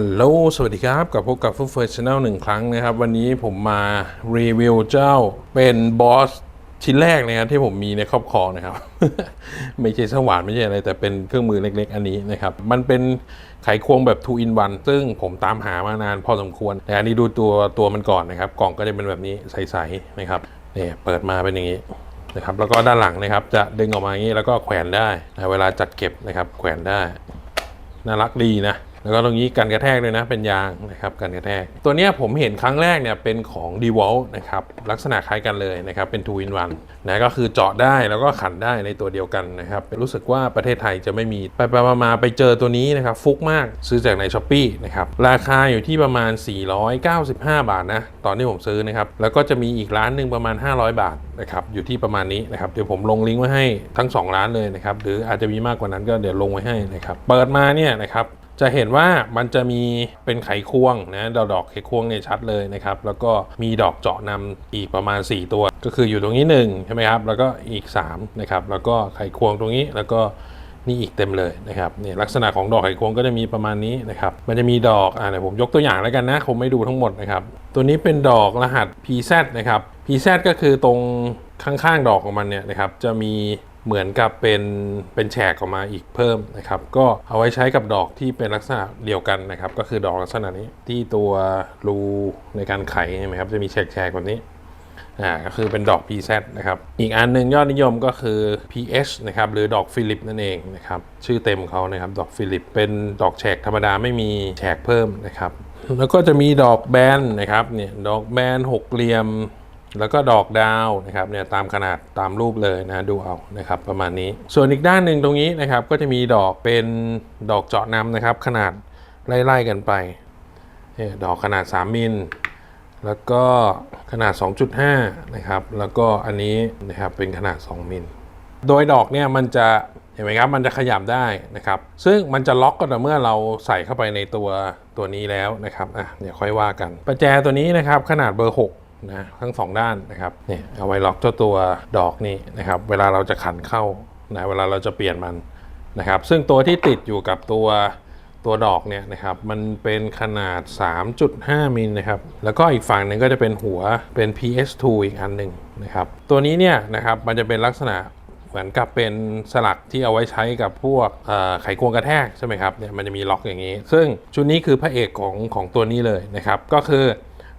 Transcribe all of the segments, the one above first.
ฮัลโหล สวัสดีครับ กับพบกับฟุตเฟิร์ชแนลหนึ่งครั้งนะครับ วันนี้ผมมารีวิวเจ้าเป็นบอสชิ้นแรกนะครับที่ผมมีในครอบครองนะครับ ไม่ใช่สว่านไม่ใช่อะไร แต่เป็นเครื่องมือเล็ก ๆ อันนี้นะครับ มันเป็นไขควงแบบ 2 in 1 ซึ่งผมตามหามานานพอสมควร แต่อันนี้ดูตัวตัวมันก่อนนะครับ กล่องก็จะเป็นแบบนี้ใสๆนะครับเนี่ยเปิดมาเป็นอย่างนี้นะครับ แล้วก็ด้านหลังนะครับ จะดึงออกมาอย่างนี้แล้วก็แขวนได้นะเวลาจัดเก็บนะครับ แขวนได้น่ารักดีนะ แล้วก็ตรงนี้กันกระแทกด้วยนะเป็นยางนะครับกันกระแทก ตัวนี้ผมเห็นครั้งแรกเนี่ยเป็นของ d e w a l นะครับลักษณะคล้ายกันเลยนะครับเป็น2 in 1นะก็คือเจาะได้แล้วก็ขันได้ในตัวเดียวกันนะครับรู้สึกว่าประเทศไทยจะไม่มีไปไปมามาไปเจอตัวนี้นะครับฟุกมากซื้อจากใน s h อ p e e นะครับราคาอยู่ที่ประมาณ 495 บาทนะตอนที่ผมซื้อนะครับแล้วก็จะมีอีกร้านหนึ่งประมาณ 500 บาทนะครับอยู่ที่ประมาณนี้นะครับเดี๋ยวผมลงลิงก์ไว้ให้ทั้ง 2 ร้านเลยนะครับหรืออาจจะมีมากกว่านั้นก็เดี๋ยวลงไว้ให้นะครับเปิดมาเนี่ยนะครับ จะเห็นว่ามันจะมีเป็นไขควงนะดอกดอกไขควงเนี่ยชัดเลยนะครับ แล้วก็มีดอกเจาะนำอีกประมาณ 4 ตัว ก็คืออยู่ตรงนี้1ใช่ไหมครับ แล้วก็อีก3นะครับ แล้วก็ไขควงตรงนี้ แล้วก็นี่อีกเต็มเลยนะครับเนี่ยลักษณะของดอกไขควงก็จะมีประมาณนี้นะครับ มันจะมีดอกอ่าเดี๋ยวผมยกตัวอย่างแล้วกันนะผมไม่ดูทั้งหมดนะครับ ตัวนี้เป็นดอกรหัส PZ นะครับ PZ ก็คือตรงข้างๆดอกของมันเนี่ยนะครับ จะมี เหมือนกับเป็นเป็นแฉกออกมาอีกเพิ่มนะครับก็เอาไว้ใช้กับดอกที่เป็นลักษณะเดียวกันนะครับ ก็คือดอกลักษณะนี้ที่ตัวรูในการไขใช่ไหมครับจะมีแฉกๆแบบนี้อ่าก็คือเป็นดอก PZ นะครับ อีกอันหนึ่งยอดนิยมก็คือ PH นะครับหรือดอกฟิลิปนั่นเองนะครับชื่อเต็มเขานะครับดอกฟิลิป เป็นดอกแฉกธรรมดาไม่มีแฉกเพิ่มนะครับแล้วก็จะมีดอกแบนนะครับเนี่ยดอกแบนหกเหลี่ยม แล้วก็ดอกดาวนะครับเนี่ยตามขนาดตามรูปเลยนะดูเอานะครับประมาณนี้ ส่วนอีกด้านหนึ่งตรงนี้นะครับก็จะมีดอกเป็นดอกเจาะน้ำนะครับ ขนาดไล่ๆกันไปเนี่ยดอกขนาด 3 มิล แล้วก็ขนาด 2.5 นะครับ แล้วก็อันนี้นะครับเป็นขนาด 2 มิล โดยดอกเนี่ยมันจะเห็นไหมครับมันจะขยับได้นะครับ ซึ่งมันจะล็อกก็ต่อเมื่อเราใส่เข้าไปในตัวตัวนี้แล้วนะครับอะเดี๋ยวค่อยว่ากัน ประแจตัวนี้นะครับขนาดเบอร์ 6 นะทั้งสองด้านนะครับเนี่ยเอาไว้ล็อกเจ้าตัวดอกนี่นะครับเวลาเราจะขันเข้านะเวลาเราจะเปลี่ยนมันนะครับซึ่งตัวที่ติดอยู่กับตัวตัวดอกเนี่ยนะครับมันเป็นขนาด 3.5 มิลนะครับแล้วก็อีกฝั่งหนึ่งก็จะเป็นหัวเป็น PS2 อีกอันหนึ่งนะครับตัวนี้เนี่ยนะครับมันจะเป็นลักษณะเหมือนกับเป็นสลักที่เอาไว้ใช้กับพวกไขควงกระแทกใช่ไหมครับเนี่ยมันจะมีล็อกอย่างนี้ ซึ่งชุดนี้คือพระเอกของของตัวนี้เลยนะครับก็คือ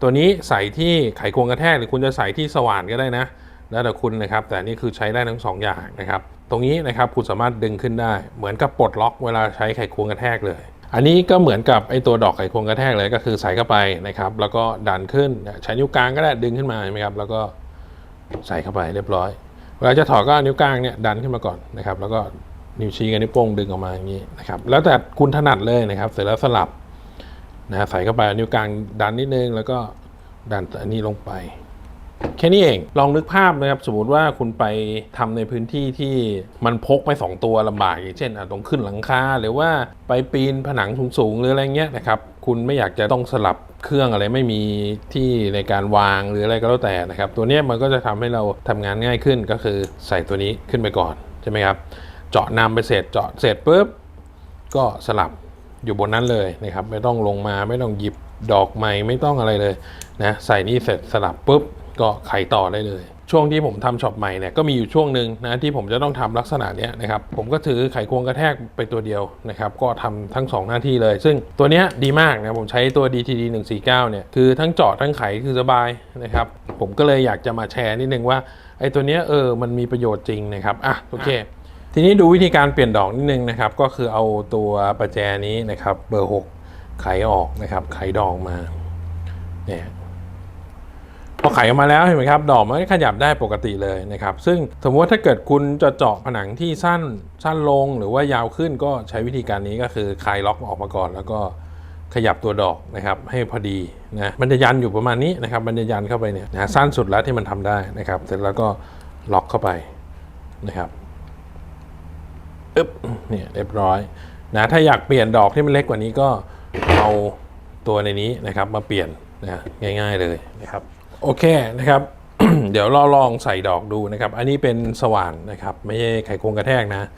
ตัวนี้ใส่ที่ไขควงกระแทกหรือคุณจะใส่ที่สว่านก็ได้นะ แล้วแต่คุณนะครับ แต่นี่คือใช้ได้ทั้งสองอย่างนะครับ ตรงนี้นะครับคุณสามารถดึงขึ้นได้ เหมือนกับปลดล็อกเวลาใช้ไขควงกระแทกเลย อันนี้ก็เหมือนกับไอตัวดอกไขควงกระแทกเลยก็คือใส่เข้าไปนะครับ แล้วก็ดันขึ้นใช้นิ้วกลางก็ได้ดึงขึ้นมาใช่ไหมครับ แล้วก็ใส่เข้าไปเรียบร้อย เวลาจะถอดก็นิ้วกลางเนี่ยดันขึ้นมาก่อนนะครับ แล้วก็นิ้วชี้กับนิ้วโป้งดึงออกมาอย่างนี้นะครับ แล้วแต่คุณถนัดเลยนะครับ เสร็จแล้วสลับ นะใส่เข้าไปนิ้วกลางดันนิดนึง แล้วก็ดันอันนี้ลงไป แค่นี้เองลองนึกภาพนะครับ สมมติว่าคุณไปทำในพื้นที่ที่มันพกไป 2 ตัวลำบากอย่างเช่นตรงขึ้นหลังคาหรือว่าไปปีนผนังสูงๆหรืออะไรเงี้ยนะครับคุณไม่อยากจะต้องสลับเครื่องอะไรไม่มีที่ในการวางหรืออะไรก็แล้วแต่นะครับ ตัวนี้มันก็จะทำให้เราทำงานง่ายขึ้นก็คือใส่ตัวนี้ขึ้นไปก่อนใช่ไหมครับ เจาะนำไปเสร็จเจาะเสร็จปุ๊บก็สลับ อยู่บนนั้นเลยนะครับ ไม่ต้องลงมาไม่ต้องหยิบดอกใหม่ไม่ต้องอะไรเลยนะใส่นี่เสร็จสลับปุ๊บก็ไขต่อได้เลย ช่วงที่ผมทำช็อปใหม่เนี่ยก็มีอยู่ช่วงหนึ่งนะที่ผมจะต้องทำลักษณะนี้นะครับผมก็ถือไขควงกระแทกไปตัวเดียวนะครับก็ทำทั้ง 2 หน้าที่เลย ซึ่งตัวนี้ดีมากนะผมใช้ตัว DTD 149เนี่ยคือทั้งเจาะทั้งไขคือสบายนะครับผมก็เลยอยากจะมาแชร์นิดนึงว่าไอ้ตัวเนี้ยเออมันมีประโยชน์จริงนะครับอะโอเค ทีนี้ดูวิธีการเปลี่ยนดอกนิดนึงนะครับ ก็คือเอาตัวประแจนี้นะครับเบอร์6ไขออกนะครับ ไขดอกมาเนี่ยพอไขออกมาแล้วเห็นไหมครับ ดอกมันขยับได้ปกติเลยนะครับ ซึ่งสมมติว่าถ้าเกิดคุณจะเจาะผนังที่สั้นสั้นลงหรือว่ายาวขึ้นก็ใช้วิธีการนี้ก็คือคลายล็อกออกมาก่อน แล้วก็ขยับตัวดอกนะครับให้พอดีนะมันจะยันอยู่ประมาณนี้นะครับมันจะยันเข้าไปเนี่ยนะสั้นสุดแล้วที่มันทำได้นะครับ เสร็จแล้วก็ล็อกเข้าไปนะครับ อึ๊บเนี่ยเรียบร้อยนะถ้าอยากเปลี่ยนดอกที่มันเล็กกว่านี้ก็เอาตัวในนี้นะครับมาเปลี่ยนนะง่าย ๆเลยนะครับโอเคนะครับ เดี๋ยวเราลองใส่ดอกดูนะครับ อันนี้เป็นสว่านนะครับ ไม่ใช่ไขควงกระแทกนะ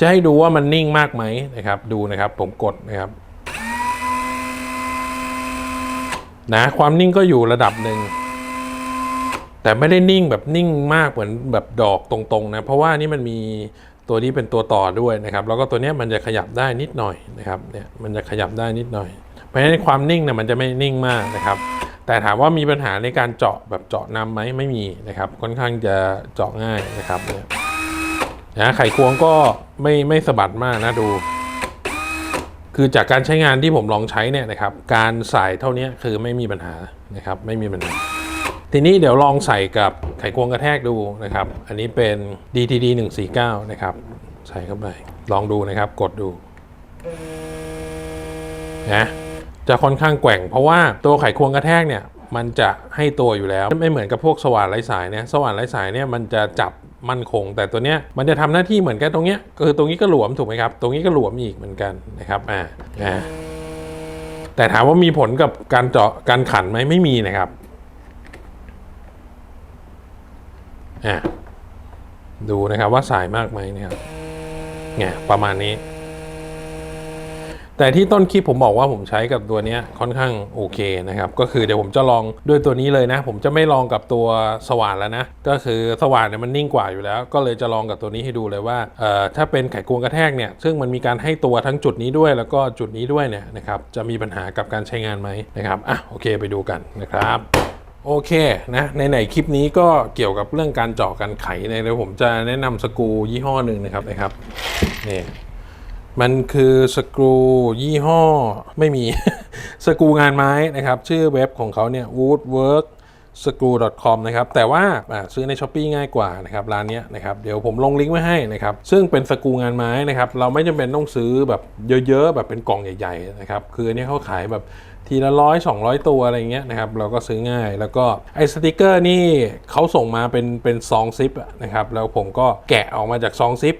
จะให้ดูว่ามันนิ่งมากไหมนะครับ ดูนะครับผมกดนะครับนะความนิ่งก็อยู่ระดับหนึ่งแต่ไม่ได้นิ่งแบบนิ่งมากเหมือนแบบดอกตรงๆนะ เพราะว่านี่มันมี ตัวนี้เป็นตัวต่อด้วยนะครับ แล้วก็ตัวนี้มันจะขยับได้นิดหน่อยนะครับเนี่ยมันจะขยับได้นิดหน่อยเพราะฉะนั้นความนิ่งเนี่ยมันจะไม่นิ่งมากนะครับ แต่ถามว่ามีปัญหาในการเจาะแบบเจาะนำไหมไม่มีนะครับ ค่อนข้างจะเจาะง่ายนะครับเนี่ยนะไขควงก็ไม่ไม่สะบัดมากนะดู คือจากการใช้งานที่ผมลองใช้เนี่ยนะครับ การใส่เท่านี้คือไม่มีปัญหานะครับ ไม่มีปัญหา ทีนี้เดี๋ยวลองใส่กับไขควงกระแทกดูนะครับ อันนี้เป็น DTD 149 นะครับ ใส่เข้าไป ลองดูนะครับ กดดูนะจะค่อนข้างแกว่ง เพราะว่าตัวไขควงกระแทกเนี่ยมันจะให้ตัวอยู่แล้ว ไม่เหมือนกับพวกสว่านไร้สายเนี่ยสว่านไร้สายเนี่ยมันจะจับมั่นคง แต่ตัวเนี้ยมันจะทำหน้าที่เหมือนกันตรงเนี้ยก็คือตรงนี้ก็หลวมถูกไหมครับ ตรงนี้ก็หลวมอีกเหมือนกันนะครับอ่าอ่าแต่ถามว่ามีผลกับการเจาะการขันไหมไม่มีนะครับ อะดูนะครับว่าสายมากไหมนะครับเนี่ยประมาณนี้ แต่ที่ต้นคลิปผมบอกว่าผมใช้กับตัวนี้ค่อนข้างโอเคนะครับ ก็คือเดี๋ยวผมจะลองด้วยตัวนี้เลยนะ ผมจะไม่ลองกับตัวสว่านแล้วนะ ก็คือสว่านเนี่ยมันนิ่งกว่าอยู่แล้ว ก็เลยจะลองกับตัวนี้ให้ดูเลยว่าเอ่อถ้าเป็นไขควงกระแทกเนี่ยซึ่งมันมีการให้ตัวทั้งจุดนี้ด้วยแล้วก็จุดนี้ด้วยเนี่ยนะครับจะมีปัญหากับการใช้งานไหมนะครับอะโอเคไปดูกันนะครับ โอเคนะในไหนคลิปนี้ก็เกี่ยวกับเรื่องการเจาะการไขในเดี๋ยวผมจะแนะนำสกรูยี่ห้อหนึ่งนะครับนะครับนี่มันคือสกรูยี่ห้อไม่มี สกรูงานไม้นะครับ ชื่อเว็บของเขาเนี่ย woodwork screw com นะครับ แต่ว่าซื้อใน s h อ p e e ง่ายกว่านะครับร้านนี้นะครับเดี๋ยวผมลงลิงก์ไว้ให้นะครับ ซึ่งเป็นสกรูงานไม้นะครับ เราไม่จำเป็นต้องซื้อแบบเยอะๆ แบบเป็นกล่องใหญ่ ๆ นะครับ คืออันนี้เขาขายแบบ ทีละร้อยสองร้อยตัวอะไรเงี้ยนะครับเราก็ซื้อง่าย แล้วก็ไอ้สติกเกอร์นี่เขาส่งมาเป็นเป็นซองซิปนะครับแล้วผมก็แกะออกมาจากซองซิป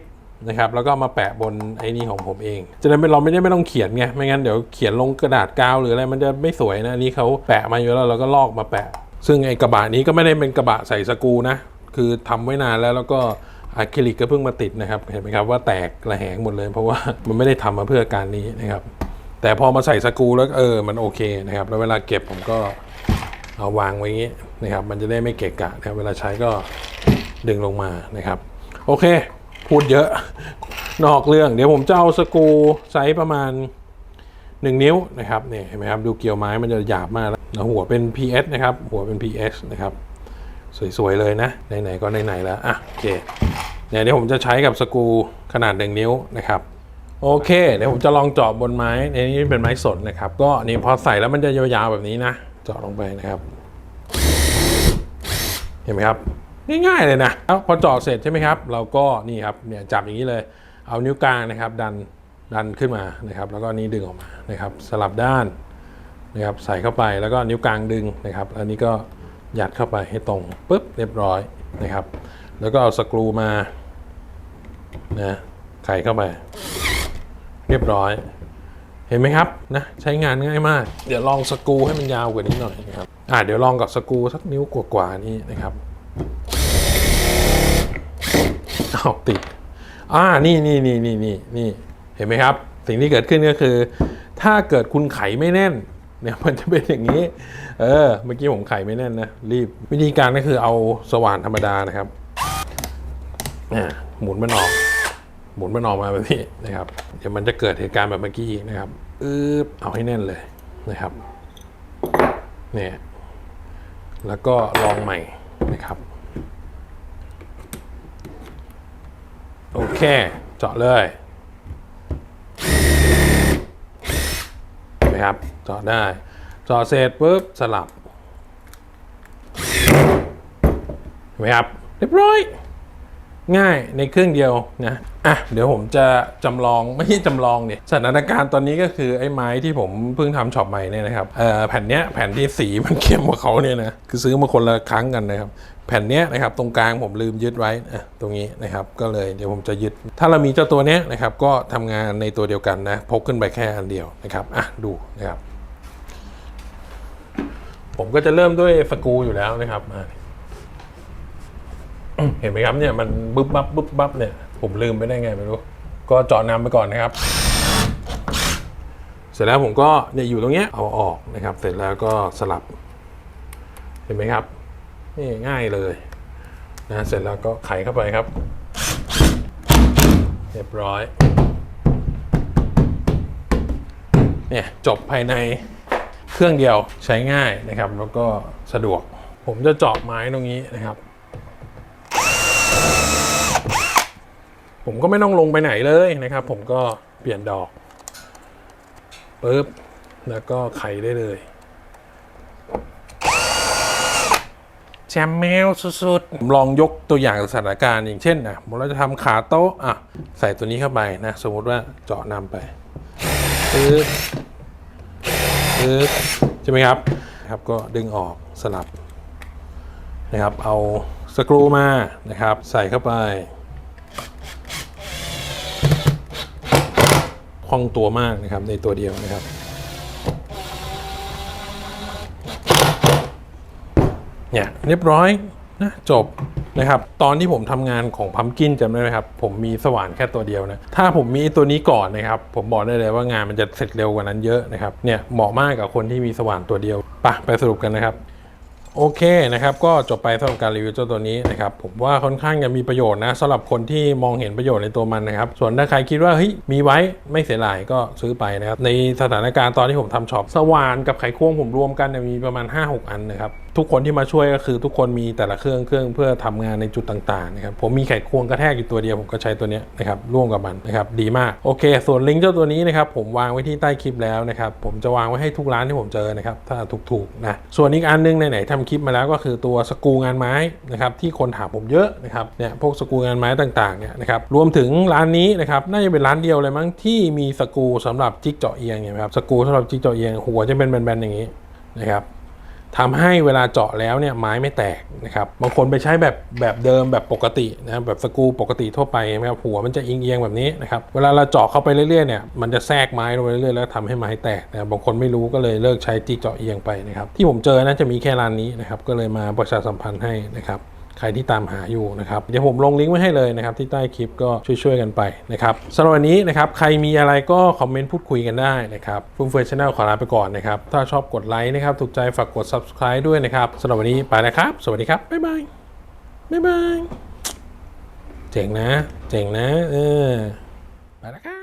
นะครับแล้วก็มาแปะบนไอ้นี่ของผมเอง จะได้เราไม่ได้ไม่ต้องเขียนไงไม่งั้นเดี๋ยวเขียนลงกระดาษกาวหรืออะไรมันจะไม่สวยนะนนี้เขาแปะมาอยู่แล้วเราก็ลอกมาแปะ ซึ่งไอ้กระบะนี้ก็ไม่ได้เป็นกระบะใส่สกูนะคือทำไว้นานแล้วแล้วก็อะคริลิกก็เพิ่งมาติดนะครับเห็นไหมครับว่าแตกระแหงหมดเลย เพราะว่ามันไม่ได้ทำมาเพื่อการนี้นะครับ แต่พอมาใส่สกูแล้วเออมันโอเคนะครับ แล้วเวลาเก็บผมก็เอาวางไว้อย่างนี้นะครับ มันจะได้ไม่เกะกะนะครับเวลาใช้ก็ดึงลงมานะครับ โอเค พูดเยอะ นอกเรื่อง เดี๋ยวผมจะเอาสกูไซส์ประมาณ 1 นิ้วนะครับเนี่ยเห็นไหมครับดูเกลียวไม้มันจะหยาบมากแล้วหัวเป็น PS นะครับ หัวเป็น PS นะครับ สวยๆเลยนะไหนๆก็ไหนๆแล้วอะโอเคเนี่ยเดี๋ยวผมจะใช้กับสกูขนาด 1 นิ้วนะครับ โอเคเดี๋ยวผมจะลองเจาะบนไม้ในนี้เป็นไม้สนนะครับ ก็นี่พอใส่แล้วมันจะยาวๆแบบนี้นะเจาะลงไปนะครับ เห็นไหมครับง่ายๆเลยนะแล้วพอเจาะเสร็จใช่ไหมครับ เราก็นี่ครับเนี่ยจับอย่างนี้เลย เอานิ้วกลางนะครับ ดันดันขึ้นมานะครับ แล้วก็นี้ดึงออกมานะครับ สลับด้านนะครับใส่เข้าไปแล้วก็นิ้วกลางดึงนะครับอันนี้ก็ยัดเข้าไปให้ตรงปุ๊บเรียบร้อยนะครับ แล้วก็เอาสกรูมานะไขเข้าไป เรียบร้อย เห็นไหมครับนะใช้งานง่ายมาก เดี๋ยวลองสกูให้มันยาวกว่านี้หน่อยนะครับอ่าเดี๋ยวลองกับสกูสักนิ้วกว่าๆนี้นะครับเอาติดอ่านี่นี่นี่นี่นี่นี่เห็นไหมครับ สิ่งที่เกิดขึ้นก็คือ ถ้าเกิดคุณไขไม่แน่นเนี่ยมันจะเป็นอย่างนี้ เออ เมื่อกี้ผมไขไม่แน่นนะ รีบ วิธีการก็คือเอาสว่านธรรมดานะครับอ่าหมุนมันออก หมุนมันออกมาแบบนี้นะครับ เดี๋ยวมันจะเกิดเหตุการณ์แบบเมื่อกี้อีกนะครับอึบเอาให้แน่นเลยนะครับเนี่ยแล้วก็ลองใหม่นะครับ โอเค เจาะเลยนไหมครับเจาะได้เจาะเสร็จปุ๊บสลับเห็นไหมครับเรียบร้อย ง่ายในเครื่องเดียวนะอะเดี๋ยวผมจะจำลองไม่ใช่จำลองเนี่ยสถานการณ์ตอนนี้ก็คือไอ้ไม้ที่ผมเพิ่งทำช็อปใหม่เนี่ยนะครับเอ่อแผ่นเนี้ยแผ่นที่สีมันเข้มกว่าเขาเนี่ยนะคือซื้อมาคนละครั้งกันนะครับแผ่นเนี้ยนะครับตรงกลางผมลืมยึดไว้อะตรงนี้นะครับก็เลยเดี๋ยวผมจะยึด ถ้าเรามีเจ้าตัวเนี้ยนะครับก็ทำงานในตัวเดียวกันนะพกขึ้นไปแค่อันเดียวนะครับอะดูนะครับผมก็จะเริ่มด้วยสกูอยู่แล้วนะครับ เห็นไหมครับเนี่ยมันบึ๊บบับบึ๊บบับเนี่ยผมลืมไปได้ไงไม่รู้ก็เจาะน้ำไปก่อนนะครับ เสร็จแล้วผมก็เนี่ยอยู่ตรงเนี้ยเอาออกนะครับ เสร็จแล้วก็สลับ เห็นไหมครับนี่ง่ายเลยนะเสร็จแล้วก็ไขเข้าไปครับ เรียบร้อยเนี่ยจบภายในเครื่องเดียวใช้ง่ายนะครับ แล้วก็สะดวก ผมจะเจาะไม้ตรงนี้นะครับ ผมก็ไม่ต้องลงไปไหนเลยนะครับ ผมก็เปลี่ยนดอกปุ๊บแล้วก็ไขได้เลยแชมแมวสุดๆผมลองยกตัวอย่างสถานการณ์อย่างเช่นนะผมเราจะทำขาโต๊ะอะใส่ตัวนี้เข้าไปนะ สมมติว่าเจาะนำไปปึ๊บปึ๊บใช่ไหมครับครับก็ดึงออกสลับนะครับ เอาสกรูมานะครับ ใส่เข้าไป คล่องตัวมากนะครับในตัวเดียวนะครับ เนี่ยเรียบร้อยนะจบนะครับตอนที่ผมทำงานของพัมกินจำได้ไหมครับ ผมมีสว่านแค่ตัวเดียวนะถ้าผมมีตัวนี้ก่อนนะครับผมบอกได้เลยว่างานมันจะเสร็จเร็วกว่านั้นเยอะนะครับเนี่ยเหมาะมากกับคนที่มีสว่านตัวเดียวปะไปสรุปกันนะครับ โอเคนะครับก็จบไปสำหรับการรีวิวเจ้าตัวนี้นะครับผมว่าค่อนข้างจะมีประโยชน์นะสำหรับคนที่มองเห็นประโยชน์ในตัวมันนะครับส่วนถ้าใครคิดว่าเฮ้ยมีไว้ไม่เสียหลายก็ซื้อไปนะครับในสถานการณ์ตอนที่ผมทำช็อปสว่านกับไขควงผมรวมกันเนี่ยมีประมาณ 5-6 อันนะครับทุกคนที่มาช่วยก็คือทุกคนมีแต่ละเครื่องเครื่องเพื่อทำงานในจุดต่างๆนะครับผมมีไขควงกระแทกอยู่ตัวเดียวผมก็ใช้ตัวนี้นะครับร่วมกับมันนะครับดีมากโอเค ส่วนลิงก์เจ้าตัวนี้นะครับผมวางไว้ที่ใต้คลิปแล้วนะครับผมจะวางไว้ให้ทุกร้านที่ผมเจอนะครับถ้าถูกๆนะส่วนอีกอันนึงไหนๆทำคลิปมาแล้วก็คือตัวสกูงานไม้นะครับที่คนถามผมเยอะนะครับเนี่ยพวกสกูงานไม้ต่างๆเนี่ยนะครับรวมถึงร้านนี้นะครับน่าจะเป็นร้านเดียวเลยมั้งที่มีสกูสำหรับจิกเจาะเอียงเนี่ยครับสกูสำหรับจิกเจาะเอียงหัวจะเป็นแบนๆอย่างนี้นะครับ ทำให้เวลาเจาะแล้วเนี่ยไม้ไม่แตกนะครับบางคนไปใช้แบบแบบเดิมแบบปกตินะแบบสกูปกติทั่วไปนะครับหัวมันจะเอียงๆแบบนี้นะครับเวลาเราเจาะเข้าไปเรื่อยๆเนี่ยมันจะแทรกไม้ลงไปเรื่อยๆแล้วทำให้ไม้แตกนะครับบางคนไม่รู้ก็เลยเลิกใช้จิ๊กเจาะเอียงไปนะครับที่ผมเจอนะจะมีแค่ร้านนี้นะครับก็เลยมาประชาสัมพันธ์ให้นะครับ ใครที่ตามหาอยู่นะครับเดี๋ยวผมลงลิงก์ไว้ให้เลยนะครับที่ใต้คลิปก็ช่วยๆกันไปนะครับสำหรับวันนี้นะครับใครมีอะไรก็คอมเมนต์พูดคุยกันได้นะครับฟุ่มเฟือยชาแนลขอลาไปก่อนนะครับถ้าชอบกดไลค์นะครับถูกใจฝากกด subscribe ด้วยนะครับสำหรับวันนี้ไปแล้วครับ สวัสดีครับบ๊ายบายบ๊ายบายเจ๋งนะ เจ๋งนะ เออ ไปแล้วครับ